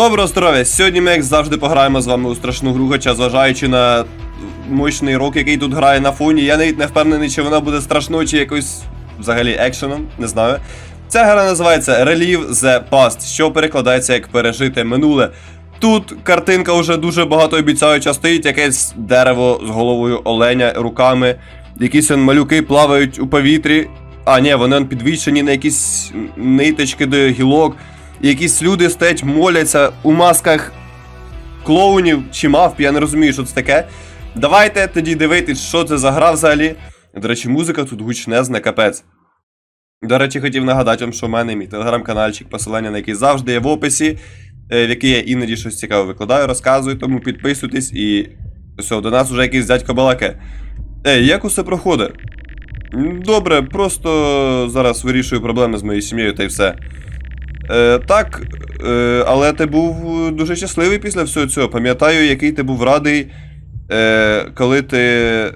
Доброго здоров'я! Сьогодні ми, як завжди, пограємо з вами у страшну гру, хоча зважаючи на мощний рок, який тут грає на фоні, я навіть не впевнений, чи вона буде страшною, чи якось взагалі екшеном, не знаю. Ця гра називається Relive the Past, що перекладається як пережити минуле. Тут картинка вже дуже багато обіцяюча, стоїть якесь дерево з головою оленя, руками, якісь он малюки плавають у повітрі. А, ні, вони он підвішені на якісь ниточки до гілок. Якісь люди стоять, моляться у масках клоунів чи мавп, я не розумію, що це таке. Давайте тоді дивитись, що це за гра взагалі. До речі, музика тут гучнезна, капець. До речі, хотів нагадати вам, що в мене мій телеграм-канальчик, посилання на який завжди є в описі, е, в який я іноді щось цікаве викладаю, розказую, тому підписуйтесь і. Все, до нас вже якийсь дядько балаке. Ей, як усе проходить? Добре, просто зараз вирішую проблеми з моєю сім'єю та й все. Е, так, е, але ти був дуже щасливий після всього цього. Пам'ятаю, який ти був радий, е, коли ти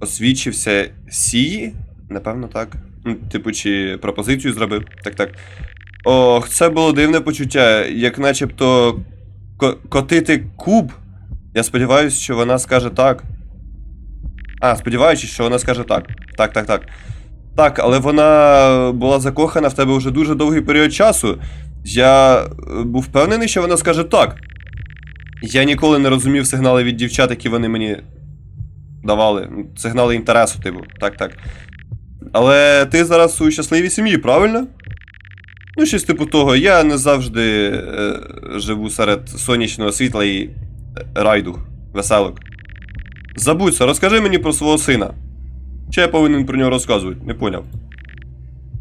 освічився сії? Напевно, так. Ну, Типу, чи пропозицію зробив. Так, так. Ох, це було дивне почуття, як начебто ко- котити куб. Я сподіваюся, що вона скаже так. А, сподіваючись, що вона скаже так. Так, так, так. Так, але вона була закохана в тебе вже дуже довгий період часу. Я е, був впевнений, що вона скаже так. Я ніколи не розумів сигнали від дівчат, які вони мені давали. Сигнали інтересу, типу. Так, так. Але ти зараз у щасливій сім'ї, правильно? Ну, щось типу того. Я не завжди е, живу серед сонячного світла і райду, веселок. Забудь це, розкажи мені про свого сина. Чи я повинен про нього розказувати? Не поняв.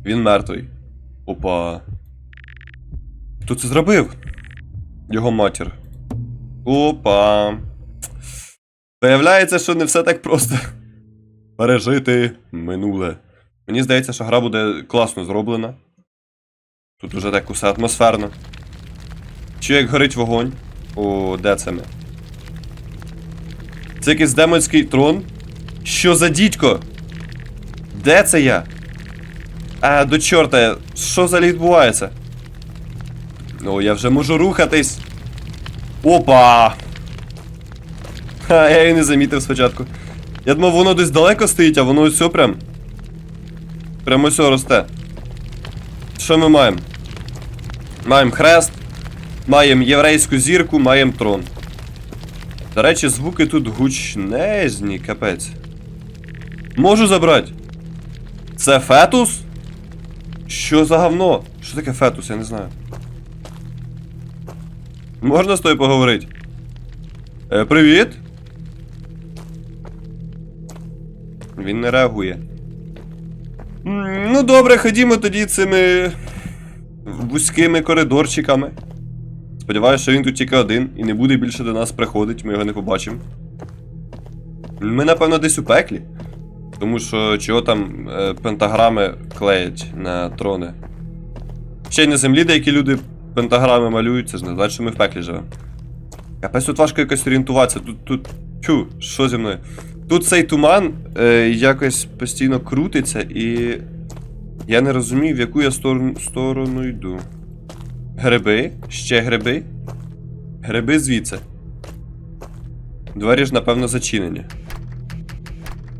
Він мертвий. Опа. Хто це зробив? Його матір. Опа. Виявляється, що не все так просто. Пережити минуле. Мені здається, що гра буде класно зроблена. Тут уже так усе атмосферно. Чи як горить вогонь? О, де це ми? Це якийсь демонський трон? Що за дідько? Де це я? А, до чорта, що взагалі відбувається? Ну, я вже можу рухатись. Опа! Ха, я її не замітив спочатку. Я думав, воно десь далеко стоїть, а воно ось прям. Прямо ось росте. Що ми маємо? Маємо хрест, маємо єврейську зірку, маємо трон. До речі, звуки тут гучнезні, капець. Можу забрати. Це фетус? Що за говно? Що таке фетус, я не знаю. Можна з тобою поговорити? Е, привіт. Він не реагує. Ну добре, ходімо тоді цими вузькими коридорчиками. Сподіваюся, що він тут тільки один і не буде більше до нас приходити, ми його не побачимо. Ми, напевно, десь у пеклі. Тому що чого там е, пентаграми клеять на трони. Ще й на землі деякі люди пентаграми малюють, це ж не значить, що ми в пеклі живемо. Капець тут важко якось орієнтуватися. Тут. тут. Тю, що зі мною? Тут цей туман е, якось постійно крутиться і. Я не розумію, в яку я сторону, сторону йду. Гриби? Ще гриби? Гриби звідси. Двері ж, напевно, зачинені.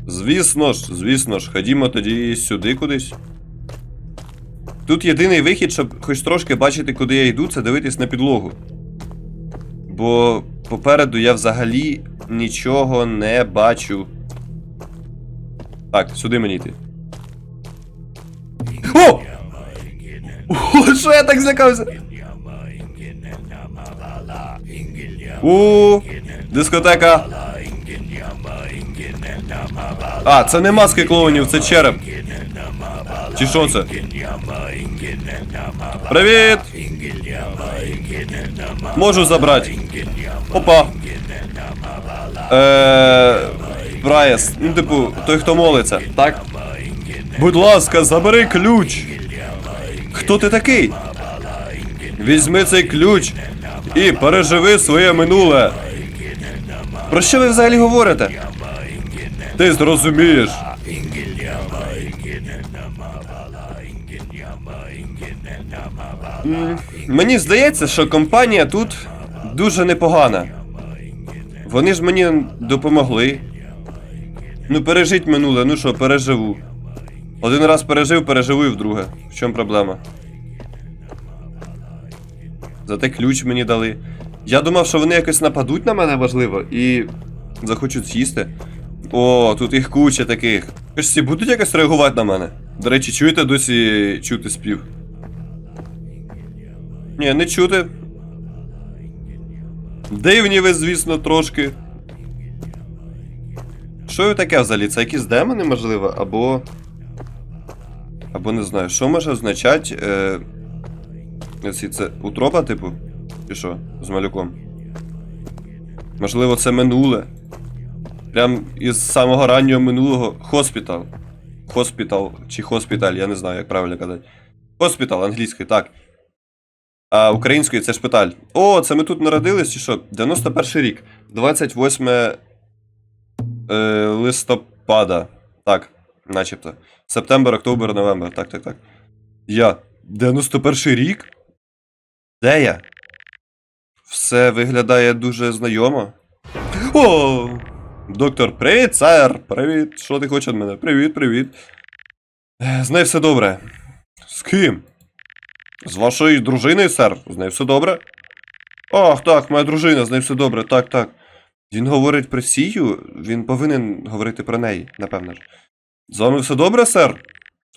Звісно ж, звісно ж, ходімо тоді сюди кудись. Тут єдиний вихід, щоб хоч трошки бачити, куди я йду, це дивитись на підлогу. Бо попереду я взагалі нічого не бачу. Так, сюди мені йти. О! О, що я так злякався? У, дискотека. А, це не маски клоунів, це череп. Чи що це? Привіт! Можу забрати. Опа. Е, Брайс, ну типу, той, хто молиться, так? Будь ласка, забери ключ. Хто ти такий? Візьми цей ключ і переживи своє минуле. Про що ви взагалі говорите? Ти зрозумієш. Мені здається, що компанія тут дуже непогана. Вони ж мені допомогли. Ну, пережить минуле, ну що, переживу. Один раз пережив, переживу і вдруге. В чому проблема? Зате ключ мені дали. Я думав, що вони якось нападуть на мене важливо і захочуть з'їсти. О, тут їх куча таких. Всі будуть якось реагувати на мене? До речі, чуєте досі чути спів? Ні, не чути. Дивні ви, звісно, трошки. Що ви таке взагалі? Це якісь демони, можливо, або. Або не знаю, що може означати. Е... Це утроба, типу? Чи що? З малюком? Можливо, це минуле. Прям із самого раннього минулого хоспітал. Хоспітал чи хоспіталь, я не знаю, як правильно казати. Хоспітал англійською, так. А українською це шпиталь. О, це ми тут народились, чи що? 91 рік. 28 е, листопада. Так, начебто. Септембр, октобер, новембр. Так, так, так. Я. 91 рік? Де я? Все виглядає дуже знайомо. О! Доктор, привіт, сер! Привіт! Що ти хочеш від мене? Привіт, привіт. Е, З нею все добре. З ким? З вашою дружиною, сер. З нею все добре? Ах, так, моя дружина, з нею все добре, так, так. Він говорить про сію, він повинен говорити про неї, напевно ж. З вами все добре, сер?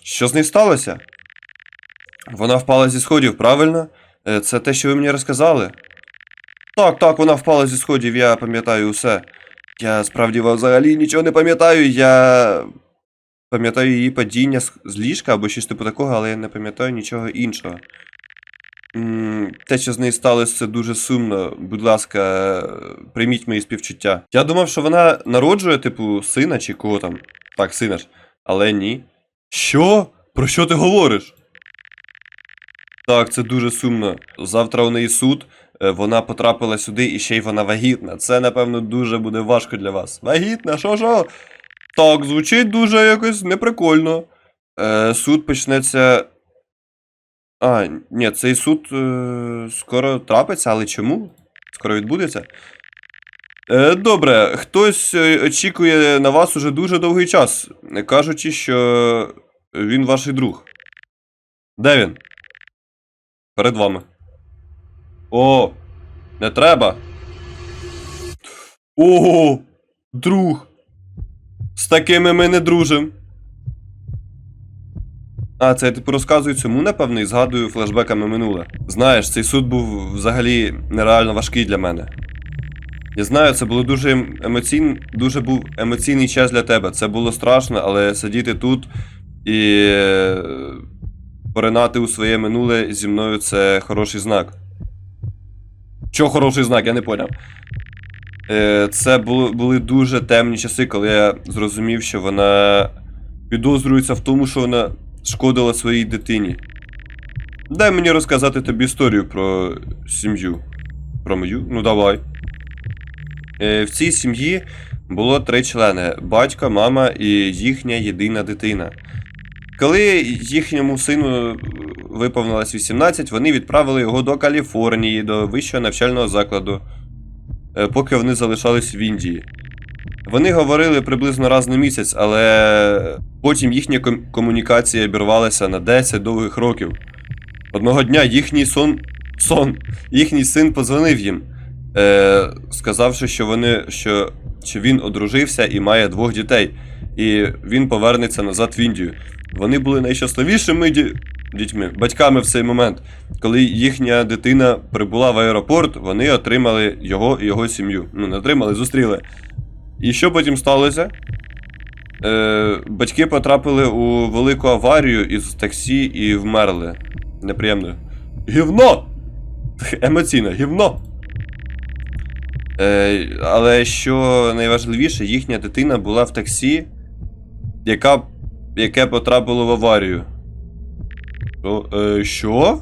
Що з нею сталося? Вона впала зі сходів, правильно? Е, Це те, що ви мені розказали? Так, так, вона впала зі сходів, я пам'ятаю усе. Я справді взагалі нічого не пам'ятаю, я пам'ятаю її падіння з, ліжка або щось типу такого, але я не пам'ятаю нічого іншого. Те, що з нею сталося, це дуже сумно. Будь ласка, прийміть мої співчуття. Я думав, що вона народжує, типу, сина чи кого там. Так, сина ж. Але ні. Що? Про що ти говориш? Так, це дуже сумно. Завтра у неї суд. Е, Вона потрапила сюди і ще й вона вагітна. Це, напевно, дуже буде важко для вас. Вагітна, що що? Так, звучить дуже якось неприкольно. Е, суд почнеться. А, ні, цей суд е, скоро трапиться, але чому? Скоро відбудеться. Е, добре, хтось е, очікує на вас уже дуже довгий час, кажучи, що він ваш друг. Де він? Перед вами. О, не треба. Ого, друг. З такими ми не дружим. А, це я типу розказую цьому, напевно, і згадую флешбеками минуле. Знаєш, цей суд був взагалі нереально важкий для мене. Я знаю, це було дуже ем- емоційн... дуже був емоційний час для тебе. Це було страшно, але сидіти тут і е, поринати у своє минуле зі мною це хороший знак. Що хороший знак, я не поняв. Е, Це були, були дуже темні часи, коли я зрозумів, що вона підозрюється в тому, що вона шкодила своїй дитині. Дай мені розказати тобі історію про сім'ю. Про мою? Ну давай. Е, В цій сім'ї було три члени: батько, мама і їхня єдина дитина. Коли їхньому сину виповнилось 18, вони відправили його до Каліфорнії, до вищого навчального закладу, е, поки вони залишались в Індії. Вони говорили приблизно раз на місяць, але потім їхня ком- комунікація обірвалася на 10 довгих років. Одного дня їхній сон, сон, їхній син позвонив їм, е, сказавши, що вони, що, що він одружився і має двох дітей, і він повернеться назад в Індію. Вони були найщасливішими дітьми, батьками в цей момент. Коли їхня дитина прибула в аеропорт, вони отримали його і його сім'ю. Ну, не отримали, зустріли. І що потім сталося? Е, батьки потрапили у велику аварію із таксі і вмерли. Неприємно. Гівно! Емоційно, гівно! Е, але що найважливіше, їхня дитина була в таксі, яка, яке потрапило в аварію. Що? Е, що?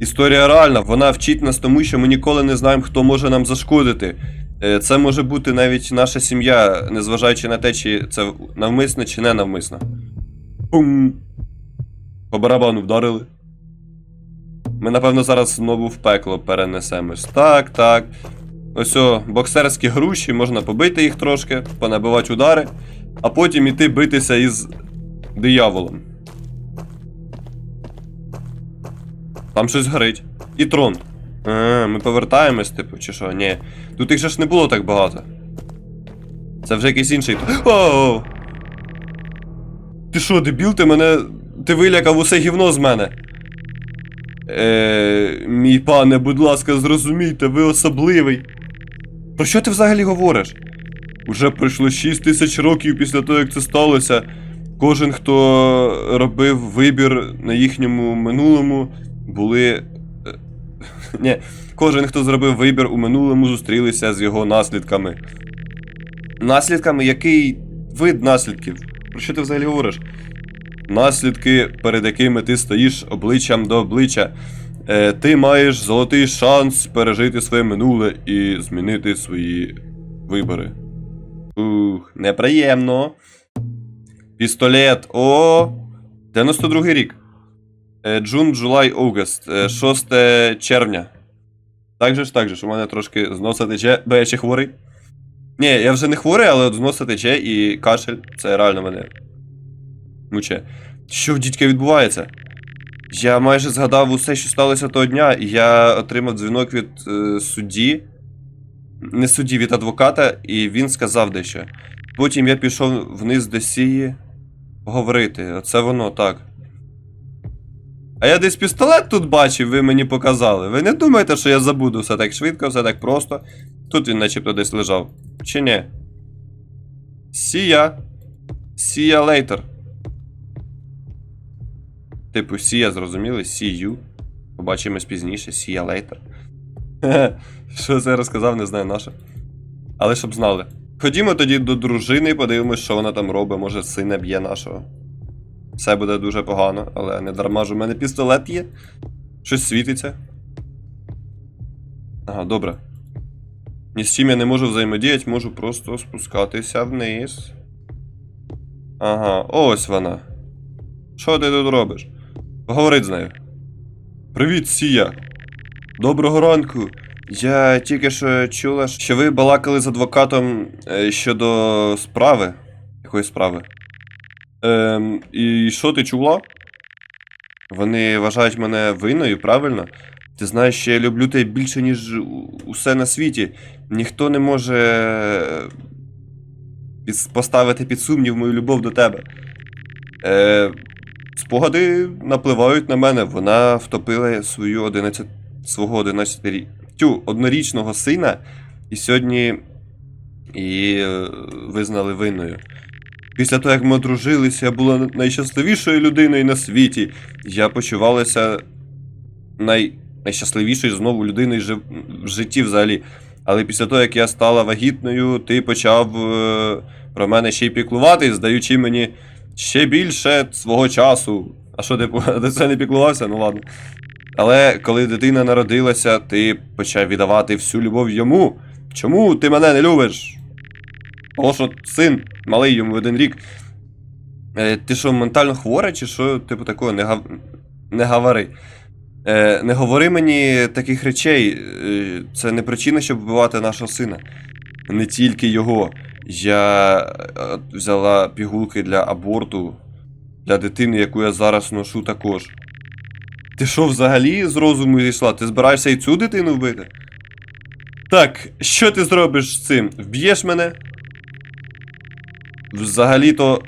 Історія реальна, вона вчить нас тому, що ми ніколи не знаємо, хто може нам зашкодити. Е, Це може бути навіть наша сім'я, незважаючи на те, чи це навмисно чи не навмисно. Пум. По барабану вдарили. Ми, напевно, зараз знову в пекло перенесемось. Так, так. Ось о, боксерські груші, можна побити їх трошки, понабивати удари, а потім іти битися із дияволом. Там щось горить. І трон. А, ми повертаємось, типу, чи що? Ні. Тут їх же ж не було так багато. Це вже якийсь інший. О! Ти що, дебіл, ти мене. Ти вилякав усе гівно з мене. Е, мій пане, будь ласка, зрозумійте, ви особливий. Про що ти взагалі говориш? Уже пройшло 6 тисяч років після того, як це сталося. Кожен, хто робив вибір на їхньому минулому, були. е, Ні, кожен, хто зробив вибір у минулому, зустрілися з його наслідками. Наслідками? Який вид наслідків? Про що ти взагалі говориш? Наслідки, перед якими ти стоїш обличчям до обличчя. Е, ти маєш золотий шанс пережити своє минуле і змінити свої вибори. Ух, неприємно. Пістолет. О. 92 й рік. Е, Джун, Джулай, Аугуст. Е, 6 червня. Так же ж, так же ж, у мене трошки з носа тече, бо я ще хворий. Ні, я вже не хворий, але от тече і кашель. Це реально мене. Муче. Що в відбувається? Я майже згадав усе, що сталося того дня, і я отримав дзвінок від е, судді. Не судді, від адвоката, і він сказав дещо. Потім я пішов вниз до сії поговорити. Оце воно так. А я десь пістолет тут бачив, ви мені показали. Ви не думаєте, що я забуду все так швидко, все так просто. Тут він начебто десь лежав. Чи ні? Сія. Сія лейтер. Типу, сія, зрозуміли? You. Побачимось пізніше, you later. Що це розказав, не знаю наше. Але щоб знали. Ходімо тоді до дружини, подивимось, що вона там робить, може сина б'є нашого. Все буде дуже погано, але не дарма ж у мене пістолет є. Щось світиться. Ага, добре. Ні з чим я не можу взаємодіяти, можу просто спускатися вниз. Ага, ось вона. Що ти тут робиш? Поговорить з нею. Привіт, Сія. Доброго ранку. Я тільки що чула, що ви балакали з адвокатом е, щодо справи. Якої справи? Ем, і що ти чула? Вони вважають мене винною, правильно? Ти знаєш, що я люблю тебе більше, ніж усе на світі. Ніхто не може е, поставити під сумнів мою любов до тебе. Е, спогади напливають на мене. Вона втопила свою 11, свого 11 рі... Тю, однорічного сина, і сьогодні її е, визнали винною. Після того, як ми одружилися, я була найщасливішою людиною на світі. Я почувалася най... найщасливішою знову людиною жив... в житті взагалі. Але після того, як я стала вагітною, ти почав е... про мене ще й піклуватись, здаючи мені ще більше свого часу. А що ти ти це не піклувався? Ну ладно. Але коли дитина народилася, ти почав віддавати всю любов йому. Чому ти мене не любиш? Того, що син малий йому один рік. Е, ти що, ментально хвора, чи що, типу, такого, не, гав... не говори. Е, не говори мені таких речей. Е, це не причина, щоб вбивати нашого сина. Не тільки його. Я е, взяла пігулки для аборту для дитини, яку я зараз ношу також. Ти що взагалі з розуму зійшла? Ти збираєшся і цю дитину вбити? Так, що ти зробиш з цим? Вб'єш мене? Взагалі-то.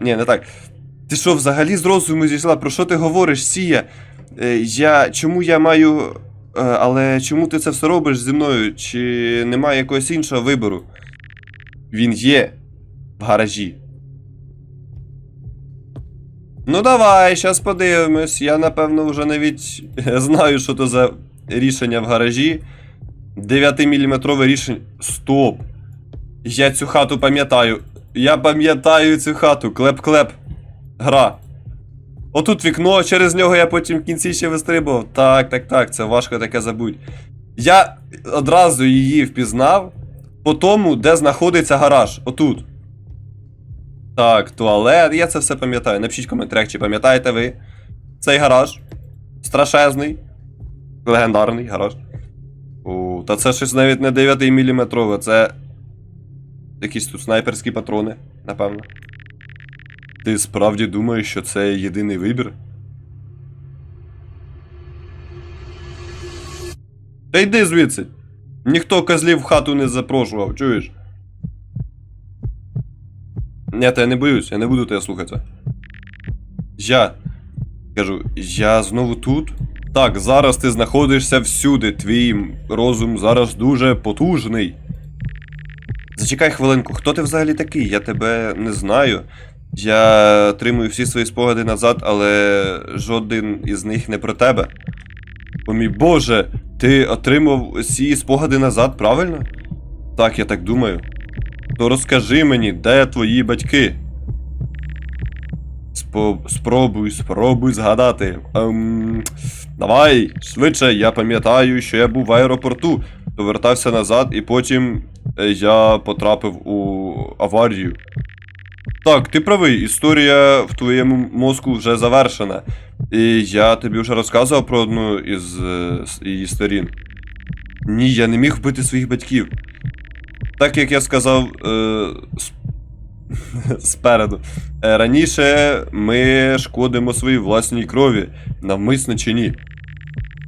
Ні, не так. Ти що, взагалі з розуму зійшла? Про що ти говориш, Сія? Е, я. Чому я маю. Е, але чому ти це все робиш зі мною? Чи немає якогось іншого вибору? Він є в гаражі. Ну давай, щас подивимось. Я напевно вже навіть знаю, що то за рішення в гаражі. 9-мм рішення. Стоп! Я цю хату пам'ятаю. Я пам'ятаю цю хату. Клеп-клеп. Гра. Отут вікно, через нього я потім в кінці ще вистрибував. Так, так, так, це важко таке забудь. Я одразу її впізнав по тому, де знаходиться гараж. Отут. Так, туалет. Я це все пам'ятаю. Напишіть в коментарях, чи пам'ятаєте ви цей гараж. Страшезний. Легендарний гараж. О, та це щось навіть не 9 мм, це. Якісь тут снайперські патрони, напевно. Ти справді думаєш, що це єдиний вибір? Та йди звідси. Ніхто козлів в хату не запрошував, чуєш? Ні, та я не боюсь, я не буду тебе слухати. Я. Кажу, я знову тут? Так, зараз ти знаходишся всюди. Твій розум зараз дуже потужний. Зачекай хвилинку, хто ти взагалі такий? Я тебе не знаю. Я тримую всі свої спогади назад, але жоден із них не про тебе. О мій Боже, ти отримав всі спогади назад, правильно? Так, я так думаю. То розкажи мені, де твої батьки? Спо... Спробуй, спробуй згадати. Ем... Давай, швидше, я пам'ятаю, що я був в аеропорту, повертався назад, і потім е, я потрапив у аварію. Так, ти правий, історія в твоєму мозку вже завершена. І я тобі вже розказував про одну із е, її сторін. Ні, я не міг вбити своїх батьків. Так як я сказав е, спереду. Е, Раніше ми шкодимо своїй власній крові, навмисно чи ні.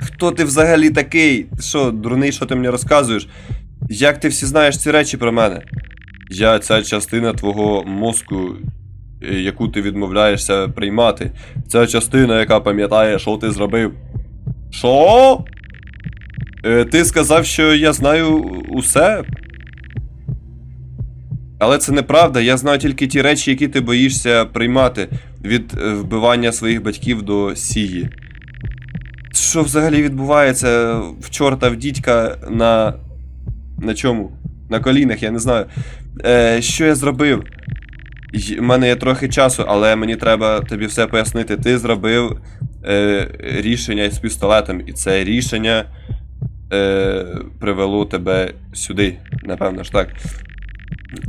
Хто ти взагалі такий? Що, дурний, що ти мені розказуєш? Як ти всі знаєш ці речі про мене? Я ця частина твого мозку, е, яку ти відмовляєшся приймати. Ця частина, яка пам'ятає, що ти зробив. Що? Е, ти сказав, що я знаю усе. Але це неправда, я знаю тільки ті речі, які ти боїшся приймати від е, вбивання своїх батьків до сії. Що взагалі відбувається в чорта в дідька на. На чому? На колінах, я не знаю. Е, що я зробив? У мене є трохи часу, але мені треба тобі все пояснити. Ти зробив е, рішення з пістолетом, і це рішення е, привело тебе сюди, напевно ж так.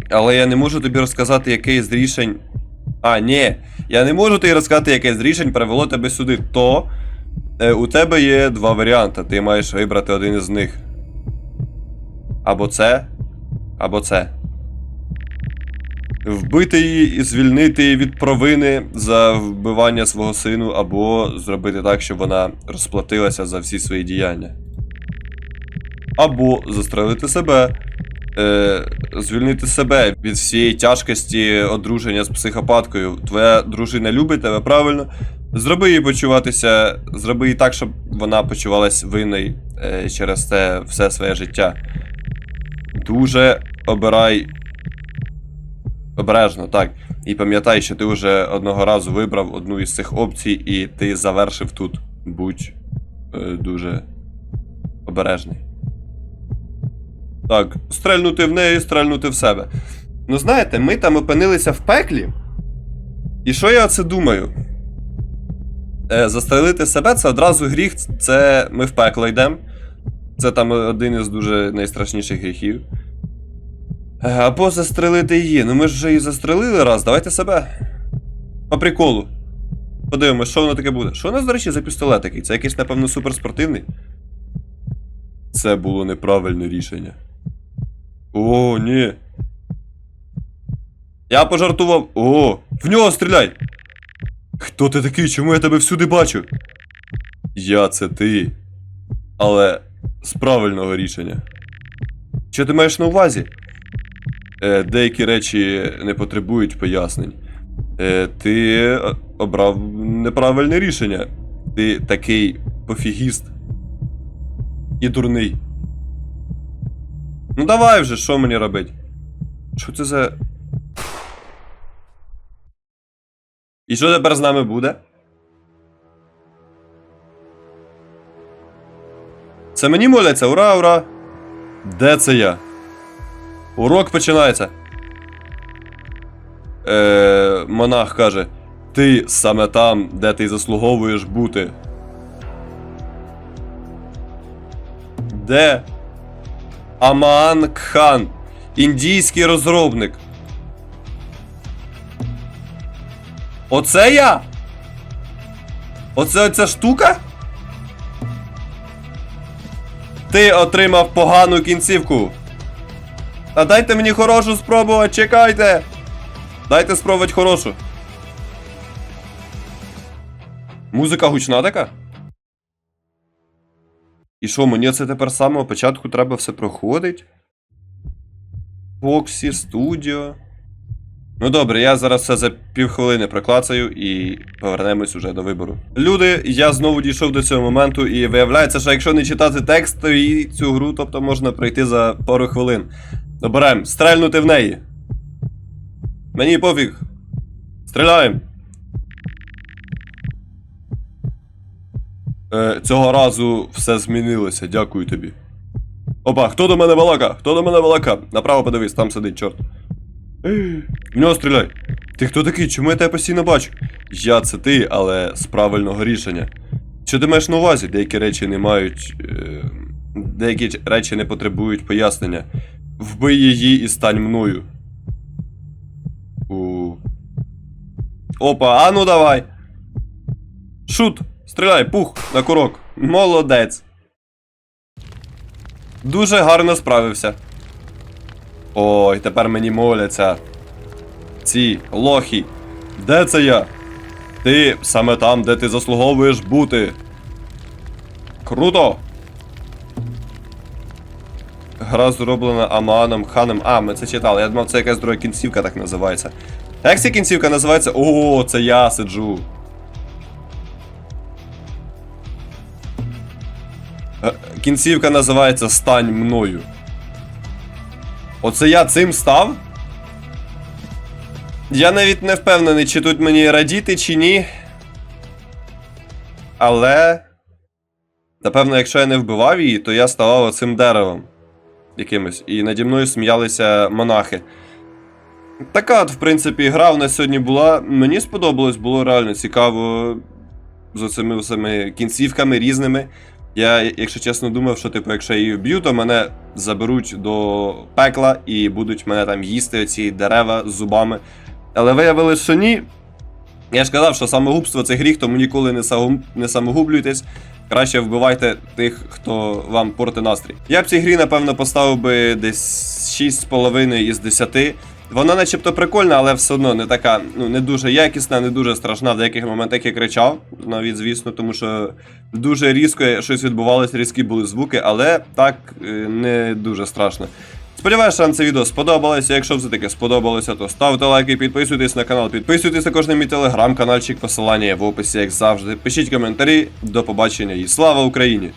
Але я не можу тобі розказати, яке з рішень. А, ні. Я не можу тобі розказати, яке з рішень привело тебе сюди. То у тебе є два варіанти. Ти маєш вибрати один із них. Або це, або це. Вбити її і звільнити її від провини за вбивання свого сину, або зробити так, щоб вона розплатилася за всі свої діяння. Або застрелити себе, е, звільнити себе від всієї тяжкості одруження з психопаткою. Твоя дружина любить тебе, правильно? Зроби їй почуватися, зроби їй так, щоб вона почувалась винною е, через те все своє життя. Дуже обирай. Обережно, так. І пам'ятай, що ти вже одного разу вибрав одну із цих опцій, і ти завершив тут. Будь е, дуже обережний. Так, стрельнути в неї, стрельнути в себе. Ну знаєте, ми там опинилися в пеклі. І що я оце думаю? Е, застрелити себе це одразу гріх, це ми в пекло йдемо. Це там один із дуже найстрашніших гріхів. Е, Або застрелити її. Ну ми ж вже її застрелили раз, давайте себе. По приколу. Подивимось, що воно таке буде. Що у нас, до речі, за пістолет такий? Це якийсь, напевно, суперспортивний. Це було неправильне рішення. О, ні. Я пожартував. О, в нього стріляй! Хто ти такий? Чому я тебе всюди бачу? Я це ти. Але з правильного рішення. Що ти маєш на увазі? Е, деякі речі не потребують пояснень. Е, ти е, обрав неправильне рішення. Ти такий пофігіст. І дурний. Ну давай вже, що мені робить? Що це за. І що тепер з нами буде? Це мені моляться, ура, ура! Де це я? Урок починається. Е, монах каже: Ти саме там, де ти заслуговуєш бути. Де? Амаан Кхан. Індійський розробник. Оце я? Оце оця штука? Ти отримав погану кінцівку. А дайте мені хорошу спробувати, чекайте. Дайте спробувати хорошу. Музика гучна така? І що, мені це тепер з самого початку треба все проходить? Фоксі, студіо. Ну добре, я зараз все за півхвилини проклацаю і повернемось уже до вибору. Люди, я знову дійшов до цього моменту, і виявляється, що якщо не читати текст, то і цю гру, тобто можна пройти за пару хвилин. Доберем, стрельнути в неї. Мені пофіг. Стріляємо. Е, цього разу все змінилося, дякую тобі. Опа, хто до мене балака? Хто до мене балака? Направо подивись, там сидить, чорт. В нього стріляй. Ти хто такий? Чому я тебе постійно бачу? Я це ти, але з правильного рішення. Що ти маєш на увазі? Деякі речі не мають. Е, деякі речі не потребують пояснення. Вбий її і стань мною. У. Опа, а ну давай. Шут! Стріляй, пух, на курок. Молодець. Дуже гарно справився. Ой, тепер мені моляться. Ці лохи. Де це я? Ти саме там, де ти заслуговуєш бути. Круто! Гра зроблена Аманом Ханом. А, ми це читали. Я думав, це якась друга кінцівка так називається. Як ця кінцівка називається? О, це я сиджу. Е, Кінцівка називається Стань мною. Оце я цим став? Я навіть не впевнений, чи тут мені радіти, чи ні. Але. Напевно, якщо я не вбивав її, то я ставав оцим деревом. Якимось. І наді мною сміялися монахи. Така в принципі, гра в нас сьогодні була. Мені сподобалось, було реально цікаво з цими всіми кінцівками різними. Я, якщо чесно, думав, що типу, якщо я її вб'ю, то мене заберуть до пекла і будуть мене там їсти оці дерева з зубами. Але виявилось, що ні. Я ж казав, що самогубство це гріх, тому ніколи не, не самогублюйтесь. Краще вбивайте тих, хто вам порти настрій. Я б цій грі, напевно, поставив би десь 6,5 із 10. Вона начебто прикольна, але все одно не така, ну не дуже якісна, не дуже страшна. В деяких моментах я кричав, навіть звісно, тому що дуже різко щось відбувалося, різкі були звуки, але так е, не дуже страшно. Сподіваюся, вам це відео сподобалося. Якщо все таки сподобалося, то ставте лайки, підписуйтесь на канал, підписуйтесь також на мій телеграм-каналчик, посилання є в описі, як завжди. Пишіть коментарі. До побачення і слава Україні!